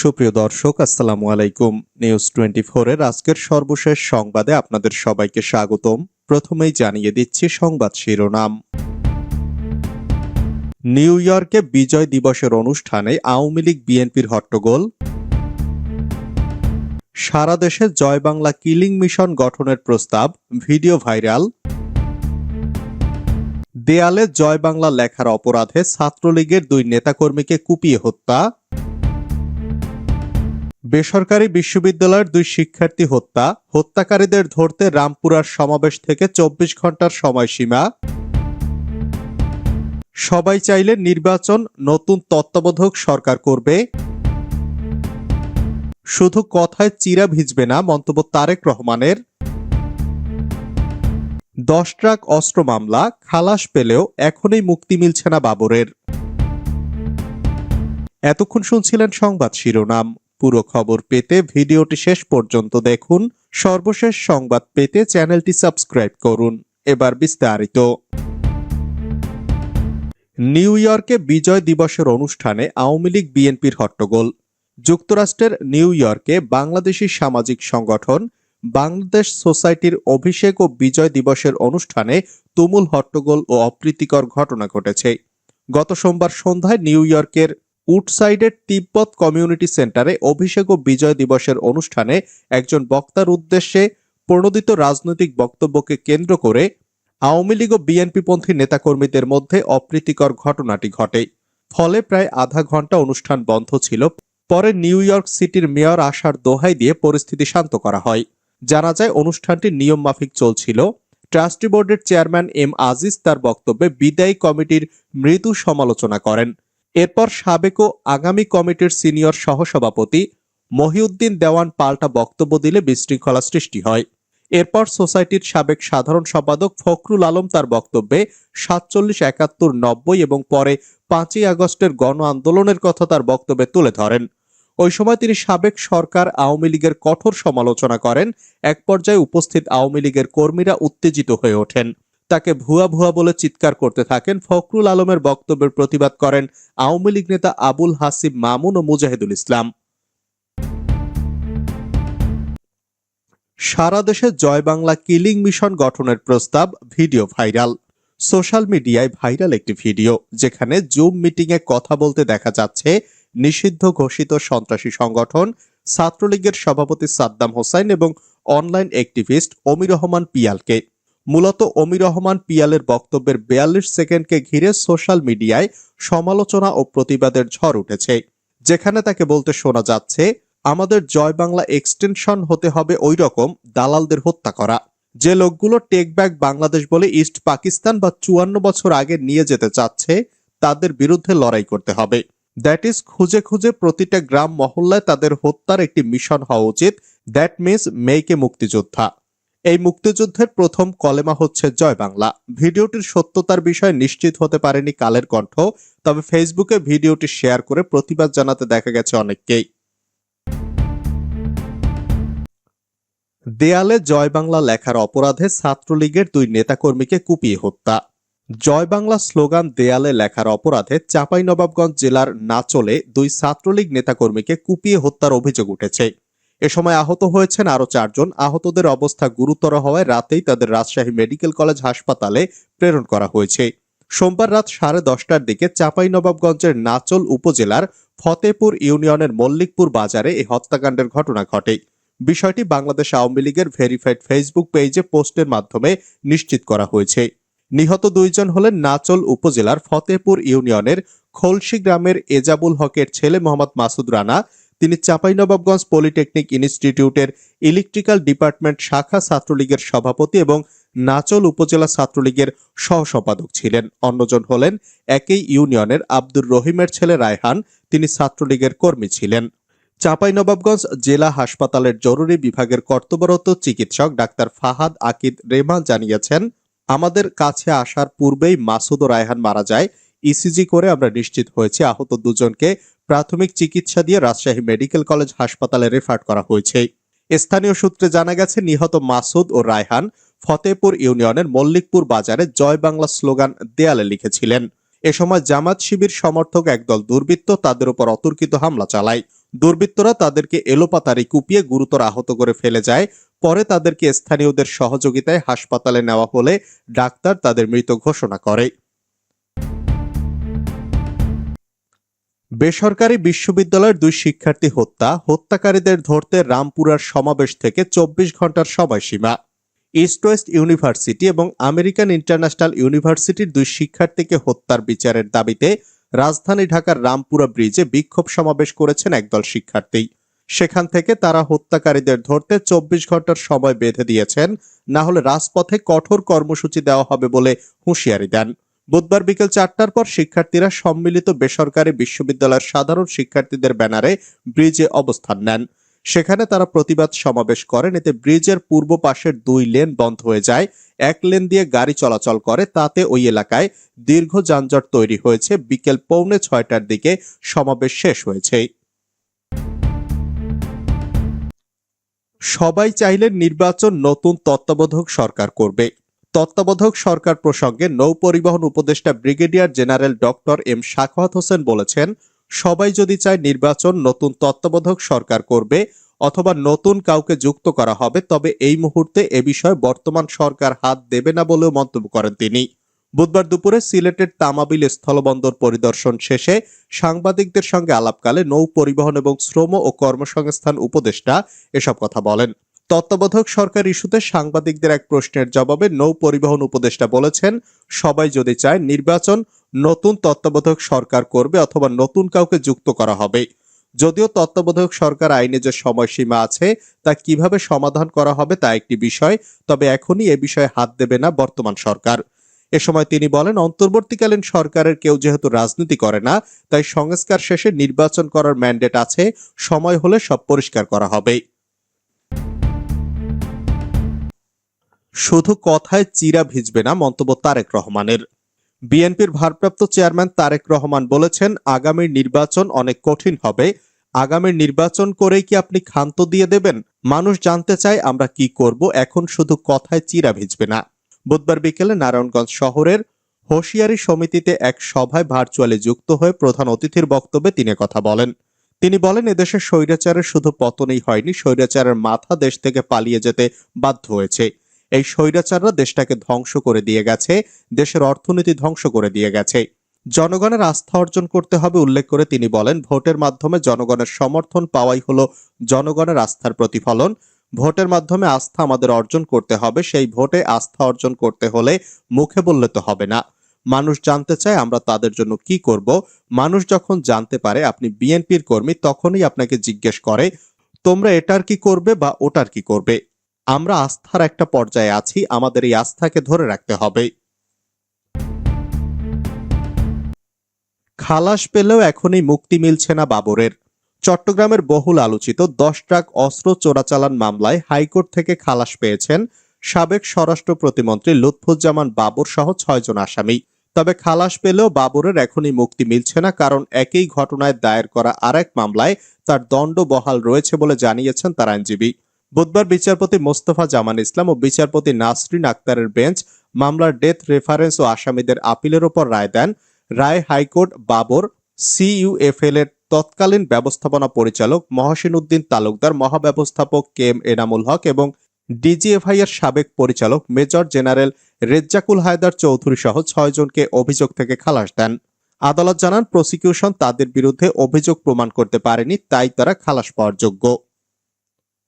সুপ্রিয় দর্শক, আসসালামু আলাইকুম। নিউজ টোয়েন্টি এর আজকের সর্বশেষ সংবাদে আপনাদের সবাইকে স্বাগতম। প্রথমেই জানিয়ে দিচ্ছি সংবাদ শিরোনাম। নিউ ইয়র্কে বিজয় দিবসের অনুষ্ঠানে আওয়ামী লীগ বিএনপির হট্টগোল। সারা দেশে জয় বাংলা কিলিং মিশন গঠনের প্রস্তাব, ভিডিও ভাইরাল। দেয়ালে জয় বাংলা লেখার অপরাধে ছাত্রলীগের দুই নেতাকর্মীকে কুপিয়ে হত্যা। বেসরকারি বিশ্ববিদ্যালয়ের দুই শিক্ষার্থী হত্যা। হত্যাকারীদের ধরতে রামপুরার সমাবেশ থেকে চব্বিশ ঘণ্টার সময়সীমা। সবাই চাইলে নির্বাচন, নতুন তত্ত্বাবধায়ক সরকার করবে। শুধু কথায় চিরা ভিজবে না, মন্তব্য তারেক রহমানের। দশ ট্রাক অস্ত্র মামলা, খালাস পেলেও এখনই মুক্তি মিলছে না বাবরের। এতক্ষণ শুনছিলেন সংবাদ শিরোনাম। পুরো খবর পেতে ভিডিওটি শেষ পর্যন্ত দেখুন। সর্বশেষ সংবাদ পেতে চ্যানেলটি সাবস্ক্রাইব করুন। এবার বিস্তারিত। নিউ ইয়র্কে বিজয় দিবসের অনুষ্ঠানে আওয়ামী লীগ বিএনপির হট্টগোল। যুক্তরাষ্ট্রের নিউ ইয়র্কে বাংলাদেশি সামাজিক সংগঠন বাংলাদেশ সোসাইটির অভিষেক ও বিজয় দিবসের অনুষ্ঠানে তুমুল হট্টগোল ও অপ্রীতিকর ঘটনা ঘটেছে। গত সোমবার সন্ধ্যায় নিউ ইয়র্কের উডসাইডের তিব্বত কমিউনিটি সেন্টারে অভিষেক ও বিজয় দিবসের অনুষ্ঠানে একজন বক্তার উদ্দেশ্যে প্রণোদিত রাজনৈতিক বক্তব্যকে কেন্দ্র করে আওয়ামী লীগ ও বিএনপিপন্থী নেতাকর্মীদের মধ্যে অপ্রীতিকর ঘটনাটি ঘটে। ফলে প্রায় আধা ঘণ্টা অনুষ্ঠান বন্ধ ছিল। পরে নিউ ইয়র্ক সিটির মেয়র আসার দোহাই দিয়ে পরিস্থিতি শান্ত করা হয়। জানা যায়, অনুষ্ঠানটি নিয়ম মাফিক চলছিল। ট্রাস্টি বোর্ডের চেয়ারম্যান এম আজিজ তার বক্তব্যে বিদায়ী কমিটির মৃদু সমালোচনা করেন। এরপর সাবেক ও আগামী কমিটির সিনিয়র সহসভাপতি মহিউদ্দিন দেওয়ান পাল্টা বক্তব্য দিলে বিশৃঙ্খলা সৃষ্টি হয়। এরপর সোসাইটির সাবেক সাধারণ সম্পাদক ফখরুল আলম তার বক্তব্যে সাতচল্লিশ একাত্তর নব্বই এবং পরে পাঁচই আগস্টের গণ আন্দোলনের কথা তার বক্তব্যে তুলে ধরেন। ওই সময় তিনি সাবেক সরকার আওয়ামী লীগের কঠোর সমালোচনা করেন, এক পর্যায়ে উপস্থিত আওয়ামী লীগের কর্মীরা উত্তেজিত হয়ে ওঠেন। তাকে ভুয়া ভুয়া বলে চিৎকার করতে থাকেন। ফখরুল আলমের বক্তব্যের প্রতিবাদ করেন আওয়ামী লীগ নেতা আবুল হাসিব মামুন ও মুজাহিদুল ইসলাম। সারা দেশে জয় বাংলা কিলিং মিশন গঠনের প্রস্তাব ভিডিও ভাইরাল। সোশ্যাল মিডিয়ায় ভাইরাল একটি ভিডিও, যেখানে জুম মিটিংয়ে কথা বলতে দেখা যাচ্ছে নিষিদ্ধ ঘোষিত সন্ত্রাসী সংগঠন, ছাত্রলীগের সভাপতি সাদ্দাম হোসাইন এবং অনলাইন অ্যাক্টিভিস্ট অমির রহমান পিয়ালকে। মূলত অমির রহমান পিয়ালের বক্তব্যের বিয়াল্লিশ সেকেন্ডকে ঘিরে সোশ্যাল মিডিয়ায় সমালোচনা ও প্রতিবাদের ঝড় উঠেছে, যেখানে তাকে বলতে শোনা যাচ্ছে, আমাদের জয় বাংলা এক্সটেনশন হতে হবে ওই রকম দালালদের হত্যা করা। যে লোকগুলো টেক ব্যাক বাংলাদেশ বলে ইস্ট পাকিস্তান বা চুয়ান্ন বছর আগে নিয়ে যেতে চাচ্ছে, তাদের বিরুদ্ধে লড়াই করতে হবে। দ্যাট ইজ খুঁজে খুঁজে প্রতিটা গ্রাম মহল্লায় তাদের হত্যার একটি মিশন হওয়া উচিত। দ্যাট মিনস মেইকে মুক্তিযোদ্ধা। এই মুক্তিযুদ্ধের প্রথম কলেমা হচ্ছে জয় বাংলা। ভিডিওটির সত্যতার বিষয়ে নিশ্চিত হতে পারেনি কালের কণ্ঠ, তবে ফেসবুকে ভিডিওটি শেয়ার করে প্রতিবাদ জানাতে দেখা গেছে অনেককেই। দেয়ালে জয় বাংলা লেখার অপরাধে ছাত্রলীগের দুই নেতাকর্মীকে কুপিয়ে হত্যা। জয় বাংলা স্লোগান দেয়ালে লেখার অপরাধে চাঁপাইনবাবগঞ্জ জেলার নাচলে দুই ছাত্রলীগ নেতাকর্মীকে কুপিয়ে হত্যার অভিযোগ উঠেছে। এ সময় আহত হয়েছেন আরও চারজন। আহতদের অবস্থা গুরুতর হওয়ায় রাতেই তাদের রাজশাহী মেডিকেল কলেজ হাসপাতালে প্রেরণ করা হয়েছে। সোমবার রাত সাড়ে দশটার দিকে চাঁপাইনবাবগঞ্জের নাচল উপজেলার ফতেপুর ইউনিয়নের মল্লিকপুর বাজারে এই হত্যাকাণ্ডের ঘটনা ঘটে। বিষয়টি বাংলাদেশ আওয়ামী লীগের ভেরিফাইড ফেসবুক পেজে পোস্টের মাধ্যমে নিশ্চিত করা হয়েছে। নিহত দুইজন হলেন নাচল উপজেলার ফতেপুর ইউনিয়নের খলসি গ্রামের এজাবুল হকের ছেলে মোহাম্মদ মাসুদ রানা তিনি চাঁপাইনবাবগঞ্জ পলিটেকনিক ইনস্টিটিউটের ইলেকট্রিক্যাল ডিপার্টমেন্ট শাখা ছাত্রলীগের সভাপতি এবং নাচল উপজেলা ছাত্রলীগের সহসম্পাদক ছিলেন। অন্যজন হলেন একই ইউনিয়নের আব্দুর রহিমের ছেলে রায়হান। তিনি ছাত্রলীগের কর্মী ছিলেন। চাঁপাইনবাবগঞ্জ জেলা হাসপাতালের জরুরি বিভাগের কর্তব্যরত চিকিৎসক ডাক্তার ফাহাদ আকিদ রেমান জানিয়েছেন, আমাদের কাছে আসার পূর্বেই মাসুদ ও রায়হান মারা যায়। ইসিজি করে আমরা নিশ্চিত হয়েছি আহত দুজনকে প্রাথমিক চিকিৎসা দিয়ে রাজশাহী মেডিকেল কলেজ হাসপাতালে রেফার করা হয়েছে। স্থানীয় সূত্রে জানা গেছে, নিহত মাসুদ ও রায়হান ফতেপুর ইউনিয়নের মল্লিকপুর বাজারে জয় বাংলা স্লোগান দেয়ালে লিখেছিলেন। এ সময় জামাত শিবির সমর্থক একদল দুর্বৃত্ত তাদের উপর অতর্কিত হামলা চালায়। দুর্বৃত্তরা তাদেরকে এলোপাতারি কুপিয়ে গুরুতর আহত করে ফেলে যায়। পরে তাদেরকে স্থানীয়দের সহযোগিতায় হাসপাতালে নেওয়া হলে ডাক্তার তাদের মৃত ঘোষণা করে। বেসরকারি বিশ্ববিদ্যালয়ের দুই শিক্ষার্থী হত্যা, হত্যাকারীদের ধরতে রামপুরার সমাবেশ থেকে চব্বিশ ঘণ্টার সময়সীমা। ইস্ট ওয়েস্ট ইউনিভার্সিটি এবং আমেরিকান ইন্টারন্যাশনাল ইউনিভার্সিটির দুই শিক্ষার্থীকে হত্যার বিচারের দাবিতে রাজধানী ঢাকার রামপুরা ব্রিজে বিক্ষোভ সমাবেশ করেছেন একদল শিক্ষার্থী। সেখান থেকে তারা হত্যাকারীদের ধরতে চব্বিশ ঘণ্টার সময় বেঁধে দিয়েছেন, না হলে রাজপথে কঠোর কর্মসূচি দেওয়া হবে বলে হুঁশিয়ারি দেন। বুধবার বিকেল চারটার পর শিক্ষার্থীরা সম্মিলিত বেসরকারি বিশ্ববিদ্যালয়ের সাধারণ শিক্ষার্থীদের ব্যানারে ব্রিজে অবস্থান নেন। সেখানে তারা প্রতিবাদ সমাবেশ করেন। এতে ব্রিজের পূর্ব পাশের দুই লেন বন্ধ হয়ে যায়। এক লেন দিয়ে গাড়ি চলাচল করে। তাতে ওই এলাকায় দীর্ঘ যানজট তৈরি হয়েছে। বিকেল পৌনে ছয়টার দিকে সমাবেশ শেষ হয়েছে। সবাই চাইলে নির্বাচন নতুন তত্ত্বাবধায়ক সরকার করবে। তত্ত্বাবধায়ক সরকার প্রসঙ্গে নৌ পরিবহন উপদেষ্টা brigadier general doctor M Shakhawat Hossain বলেছেন, সবাই যদি চায় নির্বাচন নতুন তত্ত্বাবধায়ক সরকার করবে অথবা নতুন কাউকে যুক্ত করা হবে, তবে এই মুহূর্তে এ বিষয়ে বর্তমান সরকার হাত দেবে না বলেও মন্তব্য করেন তিনি। বুধবার দুপুরে সিলেটের তামাবিল স্থলবন্দর পরিদর্শন শেষে সাংবাদিকদের সঙ্গে আলাপকালে নৌ পরিবহন এবং শ্রম ও কর্মসংস্থান উপদেষ্টা এসব কথা বলেন। তত্ত্বাবধায়ক সরকার ইস্যুতে সাংবাদিকদের এক প্রশ্নের জবাবে নৌ পরিবহন উপদেষ্টা বলেছেন, সবাই যদি চায় নির্বাচন, নতুন তত্ত্বাবধায়ক সরকার করবে অথবা নতুন কাউকে যুক্ত করা হবে। যদিও তত্ত্বাবধায়ক সরকার আইনে যে সময়সীমা আছে, তা কীভাবে সমাধান করা হবে তা একটি বিষয়, তবে এখনই এ বিষয়ে হাত দেবে না বর্তমান সরকার। এ সময় তিনি বলেন, অন্তর্বর্তীকালীন সরকারের কেউ যেহেতু রাজনীতি করে না, তাই সংস্কার শেষে নির্বাচন করার ম্যান্ডেট আছে, সময় হলে সব পরিষ্কার করা হবে। শুধু কথায় চিরা ভিজবে না, মন্তব্য তারেক রহমানের। বিএনপির ভারপ্রাপ্ত চেয়ারম্যান তারেক রহমান বলেছেন, আগামীর নির্বাচন অনেক কঠিন হবে। আগামীর নির্বাচন করেই কি আপনি ক্ষান্ত দিয়ে দেবেন? মানুষ জানতে চায় আমরা কি করব, এখন শুধু কথায় চিরা ভিজবে না। বুধবার বিকেলে নারায়ণগঞ্জ শহরের হোশিয়ারি সমিতিতে এক সভায় ভার্চুয়ালি যুক্ত হয়ে প্রধান অতিথির বক্তব্যে তিনি কথা বলেন। তিনি বলেন এদেশে স্বৈরাচারের শুধু পতনই হয়নি, স্বৈরাচারের মাথা দেশ থেকে পালিয়ে যেতে বাধ্য হয়েছে। এই স্বৈরাচাররা দেশটাকে ধ্বংস করে দিয়ে গেছে, দেশের অর্থনীতি ধ্বংস করে দিয়ে গেছে। জনগণের আস্থা অর্জন করতে হবে উল্লেখ করে তিনি বলেন, ভোটের মাধ্যমে জনগণের সমর্থন পাওয়াই হলো জনগণের আস্থার প্রতিফলন। ভোটের মাধ্যমে আস্থা আমাদের অর্জন করতে হবে, সেই ভোটে আস্থা অর্জন করতে হলে মুখে বললে তো হবে না। মানুষ জানতে চায় আমরা তাদের জন্য কি করব। মানুষ যখন জানতে পারে আপনি বিএনপির কর্মী, তখনই আপনাকে জিজ্ঞেস করে, তোমরা এটার কি করবে বা ওটার কি করবে? আমরা আস্থার একটা পর্যায়ে আছি, আমাদের এই আস্থাকে ধরে রাখতে হবে। খালাস পেলেও এখনই মুক্তি মিলছে না বাবরের। চট্টগ্রামের বহুল আলোচিত দশ ট্রাক অস্ত্র চোরাচালান মামলায় হাইকোর্ট থেকে খালাস পেয়েছেন সাবেক স্বরাষ্ট্র প্রতিমন্ত্রী লুৎফুজ্জামান বাবর সহ ছয়জন আসামি। তবে খালাস পেলেও বাবরের এখনই মুক্তি মিলছে না, কারণ একই ঘটনায় দায়ের করা আরেক মামলায় তার দণ্ড বহাল রয়েছে বলে জানিয়েছেন তার আইনজীবী। বুধবার বিচারপতি মোস্তফা জামান ইসলাম ও বিচারপতি নাসরিন আক্তারের বেঞ্চ মামলার ডেথ রেফারেন্স ও আসামিদের আপিলের ওপর রায় দেন রায় হাইকোর্ট বাবর সিইউএফএল এর তৎকালীন ব্যবস্থাপনা পরিচালক মহসিন উদ্দিন তালুকদার, মহাব্যবস্থাপক কে এম এনামুল হক এবং ডিজিএফআই এর সাবেক পরিচালক মেজর জেনারেল রেজ্জাকুল হায়দার চৌধুরী সহ ছয়জনকে অভিযোগ থেকে খালাস দেন। আদালত জানান, প্রসিকিউশন তাদের বিরুদ্ধে অভিযোগ প্রমাণ করতে পারেনি, তাই তারা খালাস পাওয়ার যোগ্য।